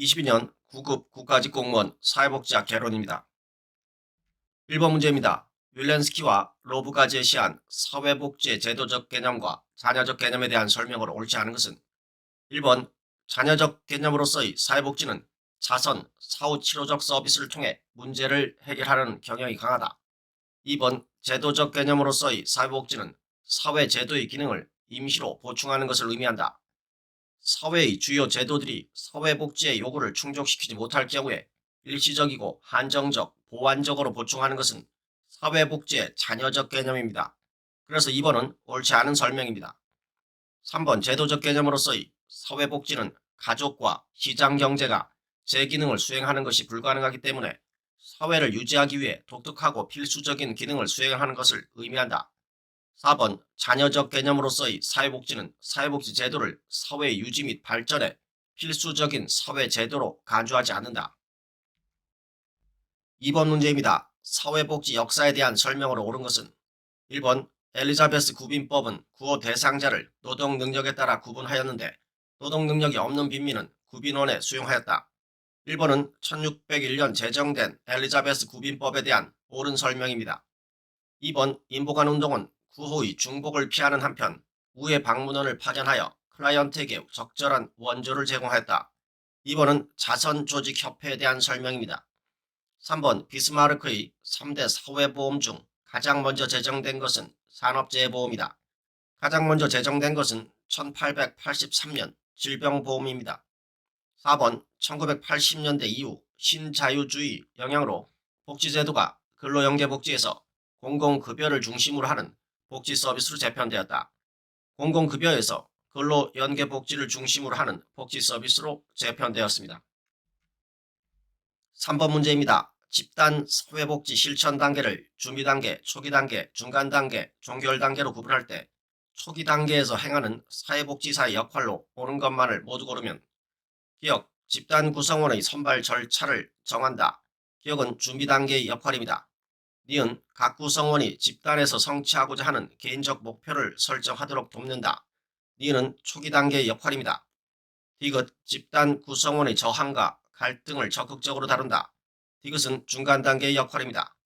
2022년 9급 국가직 공무원 사회복지학 개론입니다. 1번 문제입니다. 윌렌스키와 로브가 제시한 사회복지의 제도적 개념과 자녀적 개념에 대한 설명으로 옳지 않은 것은 1번 자녀적 개념으로서의 사회복지는 자선, 사후 치료적 서비스를 통해 문제를 해결하는 경향이 강하다. 2번 제도적 개념으로서의 사회복지는 사회 제도의 기능을 임시로 보충하는 것을 의미한다. 사회의 주요 제도들이 사회복지의 요구를 충족시키지 못할 경우에 일시적이고 한정적, 보완적으로 보충하는 것은 사회복지의 자녀적 개념입니다. 그래서 2번은 옳지 않은 설명입니다. 3번 제도적 개념으로서의 사회복지는 가족과 시장경제가 제 기능을 수행하는 것이 불가능하기 때문에 사회를 유지하기 위해 독특하고 필수적인 기능을 수행하는 것을 의미한다. 4번 자녀적 개념으로서의 사회복지는 사회복지 제도를 사회 유지 및 발전에 필수적인 사회 제도로 간주하지 않는다. 2번 문제입니다. 사회복지 역사에 대한 설명으로 옳은 것은 1번 엘리자베스 구빈법은 구호 대상자를 노동 능력에 따라 구분하였는데 노동 능력이 없는 빈민은 구빈원에 수용하였다. 1번은 1601년 제정된 엘리자베스 구빈법에 대한 옳은 설명입니다. 2번 인보관 운동은 구호의 중복을 피하는 한편 우회 방문원을 파견하여 클라이언트에게 적절한 원조를 제공하였다. 2번은 자선조직협회에 대한 설명입니다. 3번 비스마르크의 3대 사회보험 중 가장 먼저 제정된 것은 산업재해보험이다. 가장 먼저 제정된 것은 1883년 질병보험입니다. 4번 1980년대 이후 신자유주의 영향으로 복지제도가 근로연계복지에서 공공급여를 중심으로 하는 복지 서비스로 재편되었다. 공공급여에서 근로 연계 복지를 중심으로 하는 복지 서비스로 재편되었습니다. 3번 문제입니다. 집단 사회복지 실천 단계를 준비 단계, 초기 단계, 중간 단계, 종결 단계로 구분할 때 초기 단계에서 행하는 사회복지사의 역할로 옳은 것만을 모두 고르면 기억, 집단 구성원의 선발 절차를 정한다. 기억은 준비 단계의 역할입니다. 니은 각 구성원이 집단에서 성취하고자 하는 개인적 목표를 설정하도록 돕는다. 니은 초기 단계의 역할입니다. 디귿 집단 구성원의 저항과 갈등을 적극적으로 다룬다. 디귿은 중간 단계의 역할입니다.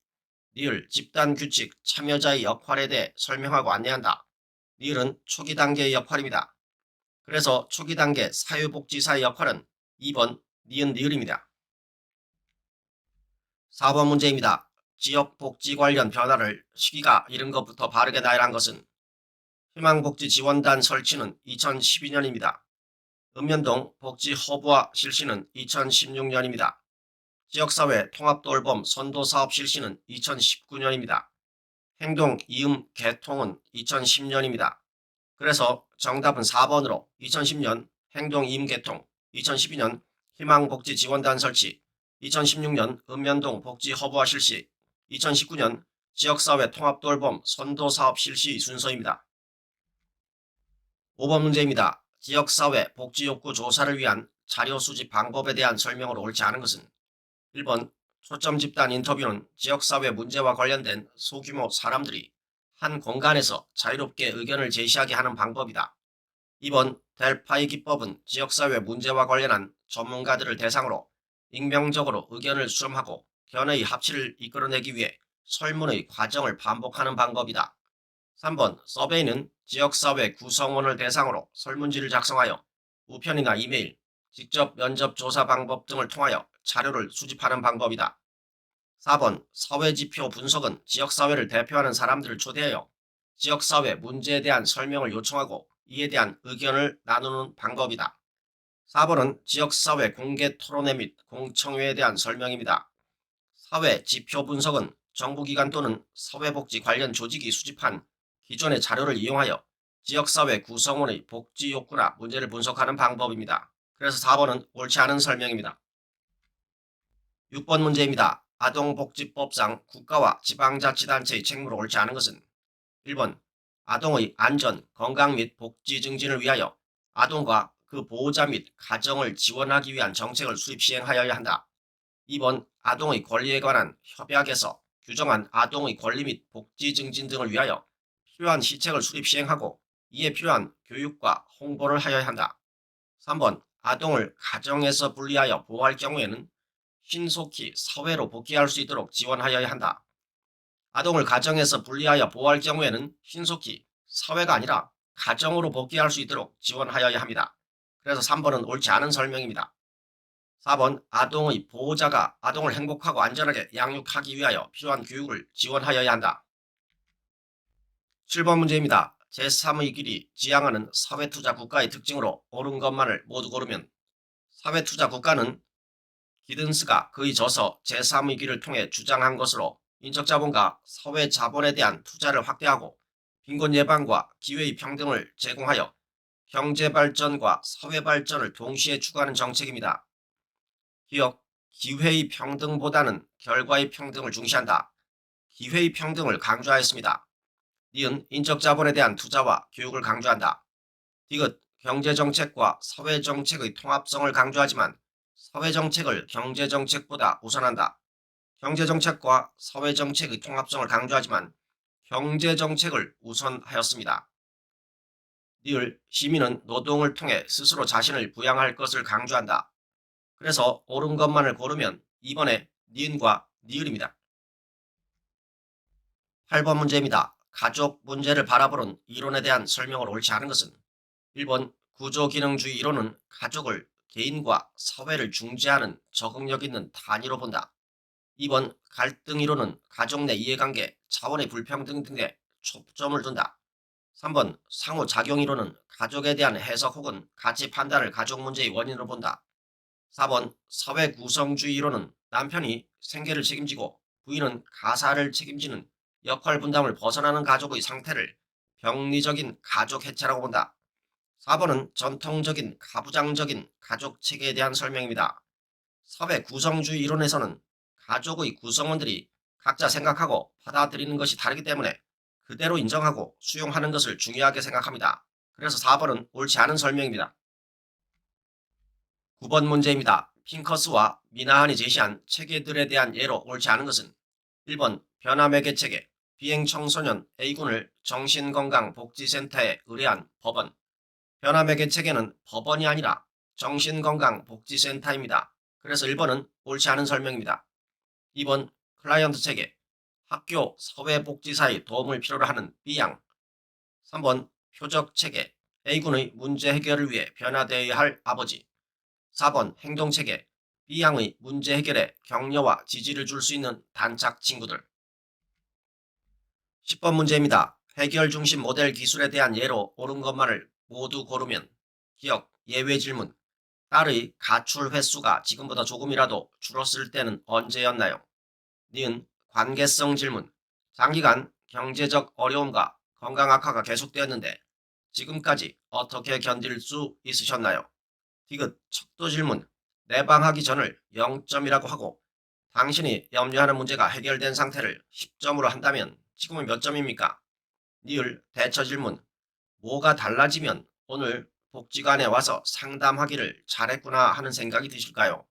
니을 집단 규칙 참여자의 역할에 대해 설명하고 안내한다. 니을은 초기 단계의 역할입니다. 그래서 초기 단계 사회복지사의 역할은 2번 니은 니을입니다. 4번 문제입니다. 지역 복지 관련 변화를 시기가 이른 것부터 바르게 나열한 것은 희망복지지원단 설치는 2012년입니다. 읍면동 복지 허브화 실시는 2016년입니다. 지역사회 통합돌봄 선도사업 실시는 2019년입니다. 행동 이음 개통은 2010년입니다. 그래서 정답은 4번으로 2010년 행동 이음 개통, 2012년 희망복지지원단 설치, 2016년 읍면동 복지 허브화 실시, 2019년 지역사회 통합돌봄 선도사업 실시 순서입니다. 5번 문제입니다. 지역사회 복지욕구 조사를 위한 자료 수집 방법에 대한 설명으로 옳지 않은 것은 1번 초점 집단 인터뷰는 지역사회 문제와 관련된 소규모 사람들이 한 공간에서 자유롭게 의견을 제시하게 하는 방법이다. 2번 델파이 기법은 지역사회 문제와 관련한 전문가들을 대상으로 익명적으로 의견을 수렴하고 견해의 합치를 이끌어내기 위해 설문의 과정을 반복하는 방법이다. 3번 서베이는 지역사회 구성원을 대상으로 설문지를 작성하여 우편이나 이메일, 직접 면접 조사 방법 등을 통하여 자료를 수집하는 방법이다. 4번 사회지표 분석은 지역사회를 대표하는 사람들을 초대하여 지역사회 문제에 대한 설명을 요청하고 이에 대한 의견을 나누는 방법이다. 4번은 지역사회 공개 토론회 및 공청회에 대한 설명입니다. 사회 지표 분석은 정부기관 또는 사회복지 관련 조직이 수집한 기존의 자료를 이용하여 지역사회 구성원의 복지 욕구나 문제를 분석하는 방법입니다. 그래서 4번은 옳지 않은 설명입니다. 6번 문제입니다. 아동복지법상 국가와 지방자치단체의 책무로 옳지 않은 것은 1번 아동의 안전, 건강 및 복지 증진을 위하여 아동과 그 보호자 및 가정을 지원하기 위한 정책을 수립 시행하여야 한다. 2번 아동의 권리에 관한 협약에서 규정한 아동의 권리 및 복지 증진 등을 위하여 필요한 시책을 수립 시행하고 이에 필요한 교육과 홍보를 하여야 한다. 3번 아동을 가정에서 분리하여 보호할 경우에는 신속히 사회로 복귀할 수 있도록 지원하여야 한다. 아동을 가정에서 분리하여 보호할 경우에는 신속히 사회가 아니라 가정으로 복귀할 수 있도록 지원하여야 합니다. 그래서 3번은 옳지 않은 설명입니다. 4번 아동의 보호자가 아동을 행복하고 안전하게 양육하기 위하여 필요한 교육을 지원하여야 한다. 7번 문제입니다. 제3의 길이 지향하는 사회투자 국가의 특징으로 옳은 것만을 모두 고르면 사회투자 국가는 기든스가 그의 저서 제3의 길을 통해 주장한 것으로 인적자본과 사회자본에 대한 투자를 확대하고 빈곤 예방과 기회의 평등을 제공하여 경제발전과 사회발전을 동시에 추구하는 정책입니다. 기억, 기회의 평등보다는 결과의 평등을 중시한다. 기회의 평등을 강조하였습니다. 니은 인적 자본에 대한 투자와 교육을 강조한다. 디귿 경제정책과 사회정책의 통합성을 강조하지만 사회정책을 경제정책보다 우선한다. 경제정책과 사회정책의 통합성을 강조하지만 경제정책을 우선하였습니다. 니을 시민은 노동을 통해 스스로 자신을 부양할 것을 강조한다. 그래서 옳은 것만을 고르면 2번에 니은과 니을입니다. 8번 문제입니다. 가족 문제를 바라보는 이론에 대한 설명을 옳지 않은 것은 1번 구조기능주의 이론은 가족을 개인과 사회를 중재하는 적응력 있는 단위로 본다. 2번 갈등 이론은 가족 내 이해관계, 차원의 불평등 등에 초점을 둔다. 3번 상호작용 이론은 가족에 대한 해석 혹은 가치 판단을 가족 문제의 원인으로 본다. 4번 사회 구성주의 이론은 남편이 생계를 책임지고 부인은 가사를 책임지는 역할 분담을 벗어나는 가족의 상태를 병리적인 가족 해체라고 본다. 4번은 전통적인 가부장적인 가족 체계에 대한 설명입니다. 사회 구성주의 이론에서는 가족의 구성원들이 각자 생각하고 받아들이는 것이 다르기 때문에 그대로 인정하고 수용하는 것을 중요하게 생각합니다. 그래서 4번은 옳지 않은 설명입니다. 9번 문제입니다. 핑커스와 미나한이 제시한 체계들에 대한 예로 옳지 않은 것은 1번 변화매개 체계, 비행 청소년 A군을 정신건강복지센터에 의뢰한 법원 변화매개 체계는 법원이 아니라 정신건강복지센터입니다. 그래서 1번은 옳지 않은 설명입니다. 2번 클라이언트 체계 학교 사회복지사의 도움을 필요로 하는 B양 3번 표적 체계 A군의 문제 해결을 위해 변화되어야 할 아버지 4번 행동체계 B양의 문제 해결에 격려와 지지를 줄 수 있는 단짝 친구들 10번 문제입니다. 해결 중심 모델 기술에 대한 예로 옳은 것만을 모두 고르면 기억, 예외 질문 딸의 가출 횟수가 지금보다 조금이라도 줄었을 때는 언제였나요? 니은 관계성 질문 장기간 경제적 어려움과 건강 악화가 계속되었는데 지금까지 어떻게 견딜 수 있으셨나요? 디귿 척도 질문 내방하기 전을 0점이라고 하고 당신이 염려하는 문제가 해결된 상태를 10점으로 한다면 지금은 몇 점입니까? 니을 대처 질문 뭐가 달라지면 오늘 복지관에 와서 상담하기를 잘했구나 하는 생각이 드실까요?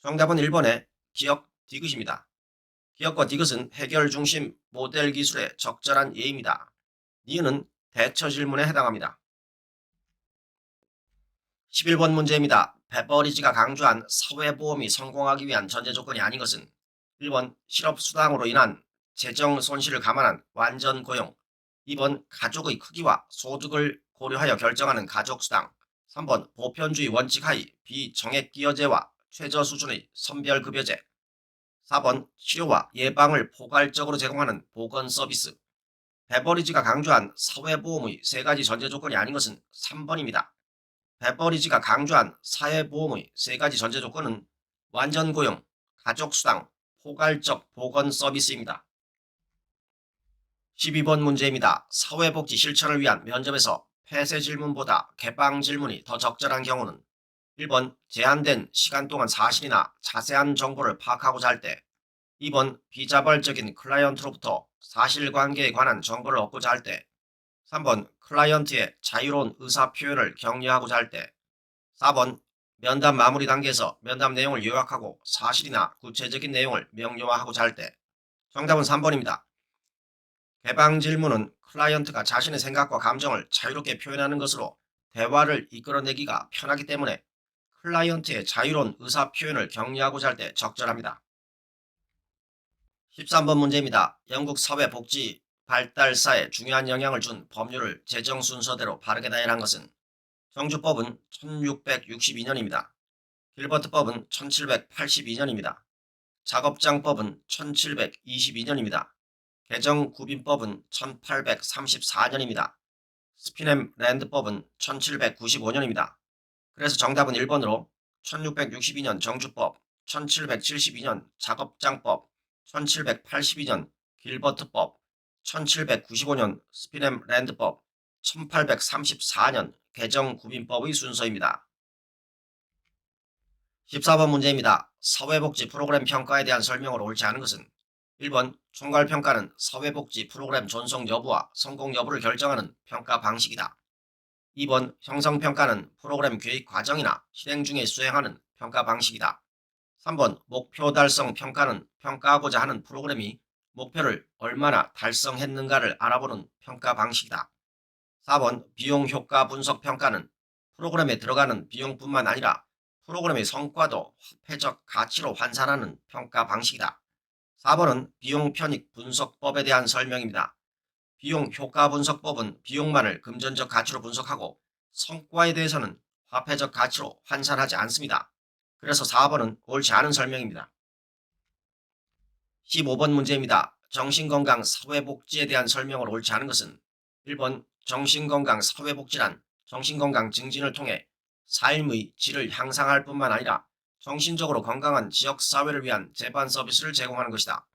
정답은 1번의 기억 디귿입니다. 기억과 디귿은 해결 중심 모델 기술의 적절한 예입니다. 니은은 대처 질문에 해당합니다. 11번 문제입니다. 베버리지가 강조한 사회보험이 성공하기 위한 전제 조건이 아닌 것은 1번 실업수당으로 인한 재정 손실을 감안한 완전 고용 2번 가족의 크기와 소득을 고려하여 결정하는 가족수당 3번 보편주의 원칙 하의 비정액기여제와 최저 수준의 선별급여제 4번 치료와 예방을 포괄적으로 제공하는 보건서비스 베버리지가 강조한 사회보험의 세 가지 전제 조건이 아닌 것은 3번입니다. 베버리지가 강조한 사회보험의 세 가지 전제 조건은 완전 고용, 가족수당, 포괄적 보건 서비스입니다. 12번 문제입니다. 사회복지 실천을 위한 면접에서 폐쇄 질문보다 개방 질문이 더 적절한 경우는 1번 제한된 시간 동안 사실이나 자세한 정보를 파악하고자 할 때 2번 비자발적인 클라이언트로부터 사실관계에 관한 정보를 얻고자 할 때 3번 클라이언트의 자유로운 의사 표현을 격려하고자 할 때 4번 면담 마무리 단계에서 면담 내용을 요약하고 사실이나 구체적인 내용을 명료화하고자 할 때 정답은 3번입니다. 개방 질문은 클라이언트가 자신의 생각과 감정을 자유롭게 표현하는 것으로 대화를 이끌어내기가 편하기 때문에 클라이언트의 자유로운 의사 표현을 격려하고자 할 때 적절합니다. 13번 문제입니다. 영국 사회복지 발달사에 중요한 영향을 준 법률을 제정 순서대로 바르게 다양한 것은 정주법은 1662년입니다. 길버트법은 1782년입니다. 작업장법은 1722년입니다. 개정구빈법은 1834년입니다. 스피넴 랜드법은 1795년입니다. 그래서 정답은 1번으로 1662년 정주법, 1772년 작업장법, 1782년 길버트법, 1795년 스피넴 랜드법, 1834년 개정구빈법의 순서입니다. 14번 문제입니다. 사회복지 프로그램 평가에 대한 설명으로 옳지 않은 것은 1번 총괄평가는 사회복지 프로그램 존속 여부와 성공 여부를 결정하는 평가 방식이다. 2번 형성평가는 프로그램 계획 과정이나 실행 중에 수행하는 평가 방식이다. 3번 목표 달성 평가는 평가하고자 하는 프로그램이 목표를 얼마나 달성했는가를 알아보는 평가 방식이다. 4번 비용 효과 분석 평가는 프로그램에 들어가는 비용뿐만 아니라 프로그램의 성과도 화폐적 가치로 환산하는 평가 방식이다. 4번은 비용 편익 분석법에 대한 설명입니다. 비용 효과 분석법은 비용만을 금전적 가치로 분석하고 성과에 대해서는 화폐적 가치로 환산하지 않습니다. 그래서 4번은 옳지 않은 설명입니다. 15번 문제입니다. 정신건강 사회복지에 대한 설명을 옳지 않은 것은 1번 정신건강 사회복지란 정신건강 증진을 통해 삶의 질을 향상할 뿐만 아니라 정신적으로 건강한 지역사회를 위한 재반 서비스를 제공하는 것이다.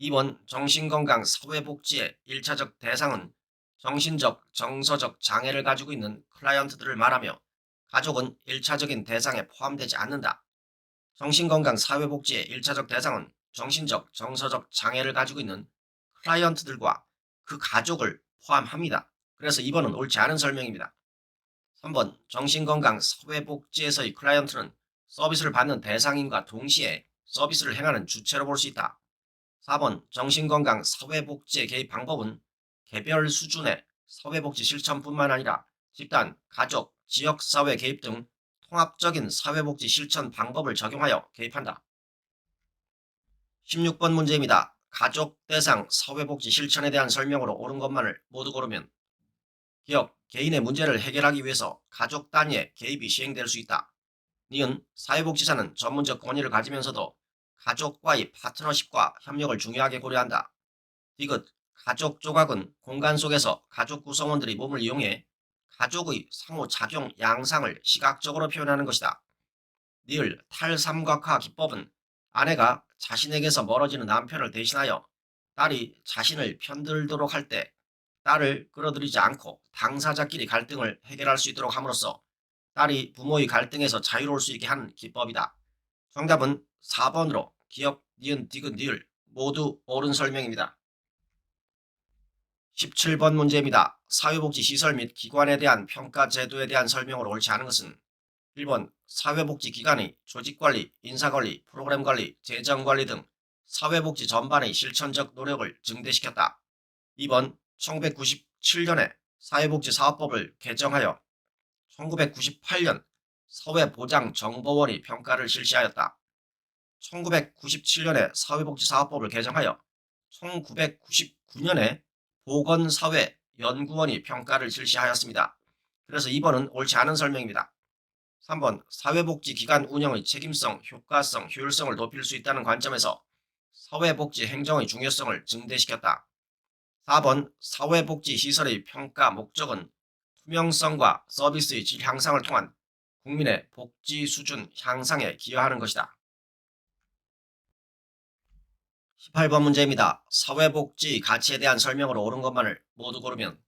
2번 정신건강 사회복지의 1차적 대상은 정신적, 정서적 장애를 가지고 있는 클라이언트들을 말하며 가족은 1차적인 대상에 포함되지 않는다. 정신건강 사회복지의 1차적 대상은 정신적, 정서적 장애를 가지고 있는 클라이언트들과 그 가족을 포함합니다. 그래서 2번은 옳지 않은 설명입니다. 3번 정신건강 사회복지에서의 클라이언트는 서비스를 받는 대상인과 동시에 서비스를 행하는 주체로 볼 수 있다. 4번 정신건강 사회복지의 개입 방법은 개별 수준의 사회복지 실천뿐만 아니라 집단, 가족, 지역사회 개입 등 통합적인 사회복지 실천 방법을 적용하여 개입한다. 16번 문제입니다. 가족 대상 사회복지 실천에 대한 설명으로 옳은 것만을 모두 고르면 기업, 개인의 문제를 해결하기 위해서 가족 단위의 개입이 시행될 수 있다. 니은 사회복지사는 전문적 권위를 가지면서도 가족과의 파트너십과 협력을 중요하게 고려한다. 디귿 가족 조각은 공간 속에서 가족 구성원들이 몸을 이용해 가족의 상호작용 양상을 시각적으로 표현하는 것이다. 니을 탈삼각화 기법은 아내가 자신에게서 멀어지는 남편을 대신하여 딸이 자신을 편들도록 할 때 딸을 끌어들이지 않고 당사자끼리 갈등을 해결할 수 있도록 함으로써 딸이 부모의 갈등에서 자유로울 수 있게 하는 기법이다. 정답은 4번으로 기억, 니은, 디귿, 니을 모두 옳은 설명입니다. 17번 문제입니다. 사회복지 시설 및 기관에 대한 평가 제도에 대한 설명으로 옳지 않은 것은 1번 사회복지 기관의 조직관리, 인사관리, 프로그램관리, 재정관리 등 사회복지 전반의 실천적 노력을 증대시켰다. 2번 1997년에 사회복지사업법을 개정하여 1998년 사회보장정보원이 평가를 실시하였다. 1997년에 사회복지사업법을 개정하여 1999년에 보건사회연구원이 평가를 실시하였습니다. 그래서 2번은 옳지 않은 설명입니다. 3번 사회복지기관 운영의 책임성, 효과성, 효율성을 높일 수 있다는 관점에서 사회복지 행정의 중요성을 증대시켰다. 4번 사회복지 시설의 평가 목적은 투명성과 서비스의 질 향상을 통한 국민의 복지 수준 향상에 기여하는 것이다. 18번 문제입니다. 사회복지 가치에 대한 설명으로 옳은 것만을 모두 고르면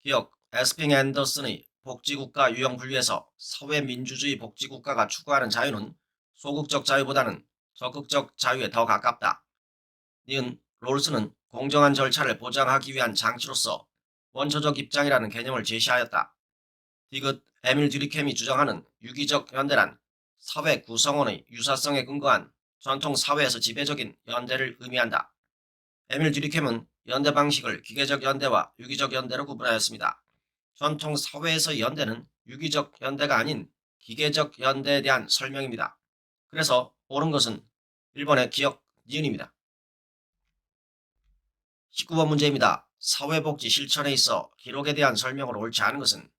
기억 에스핑 앤더슨의 복지국가 유형 분류에서 사회 민주주의 복지국가가 추구하는 자유는 소극적 자유보다는 적극적 자유에 더 가깝다. 니은 롤스는 공정한 절차를 보장하기 위한 장치로서 원초적 입장이라는 개념을 제시하였다. 디귿 에밀 드리캠이 주장하는 유기적 연대란 사회 구성원의 유사성에 근거한 전통 사회에서 지배적인 연대를 의미한다. 에밀 드리캠은 연대 방식을 기계적 연대와 유기적 연대로 구분하였습니다. 전통 사회에서의 연대는 유기적 연대가 아닌 기계적 연대에 대한 설명입니다. 그래서 옳은 것은 1번의 기억 니은입니다. 19번 문제입니다. 사회복지 실천에 있어 기록에 대한 설명으로 옳지 않은 것은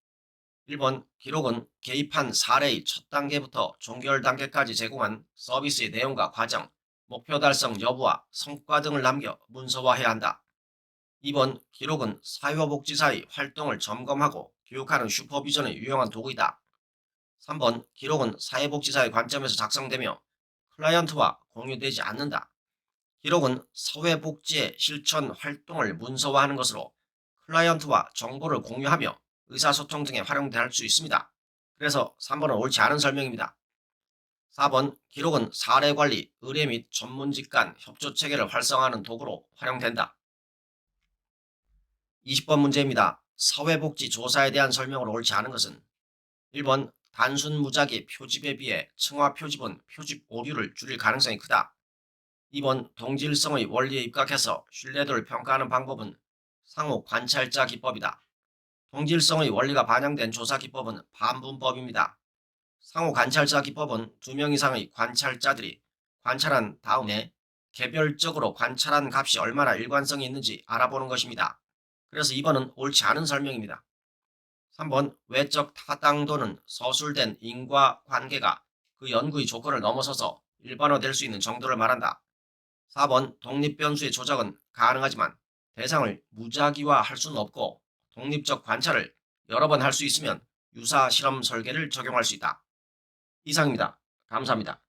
1번 기록은 개입한 사례의 첫 단계부터 종결 단계까지 제공한 서비스의 내용과 과정, 목표 달성 여부와 성과 등을 남겨 문서화해야 한다. 2번 기록은 사회복지사의 활동을 점검하고 교육하는 슈퍼비전의 유용한 도구이다. 3번 기록은 사회복지사의 관점에서 작성되며 클라이언트와 공유되지 않는다. 기록은 사회복지의 실천 활동을 문서화하는 것으로 클라이언트와 정보를 공유하며 의사소통 등에 활용될 수 있습니다. 그래서 3번은 옳지 않은 설명입니다. 4번 기록은 사례관리, 의뢰 및 전문직 간 협조체계를 활성화하는 도구로 활용된다. 20번 문제입니다. 사회복지 조사에 대한 설명으로 옳지 않은 것은 1번 단순 무작위 표집에 비해 층화 표집은 표집 오류를 줄일 가능성이 크다. 2번 동질성의 원리에 입각해서 신뢰도를 평가하는 방법은 상호 관찰자 기법이다. 동질성의 원리가 반영된 조사 기법은 반분법입니다. 상호 관찰자 기법은 두 명 이상의 관찰자들이 관찰한 다음에 개별적으로 관찰한 값이 얼마나 일관성이 있는지 알아보는 것입니다. 그래서 2번은 옳지 않은 설명입니다. 3번 외적 타당도는 서술된 인과 관계가 그 연구의 조건을 넘어서서 일반화될 수 있는 정도를 말한다. 4번 독립변수의 조작은 가능하지만 대상을 무작위화할 수는 없고 독립적 관찰을 여러 번 할 수 있으면 유사 실험 설계를 적용할 수 있다. 이상입니다. 감사합니다.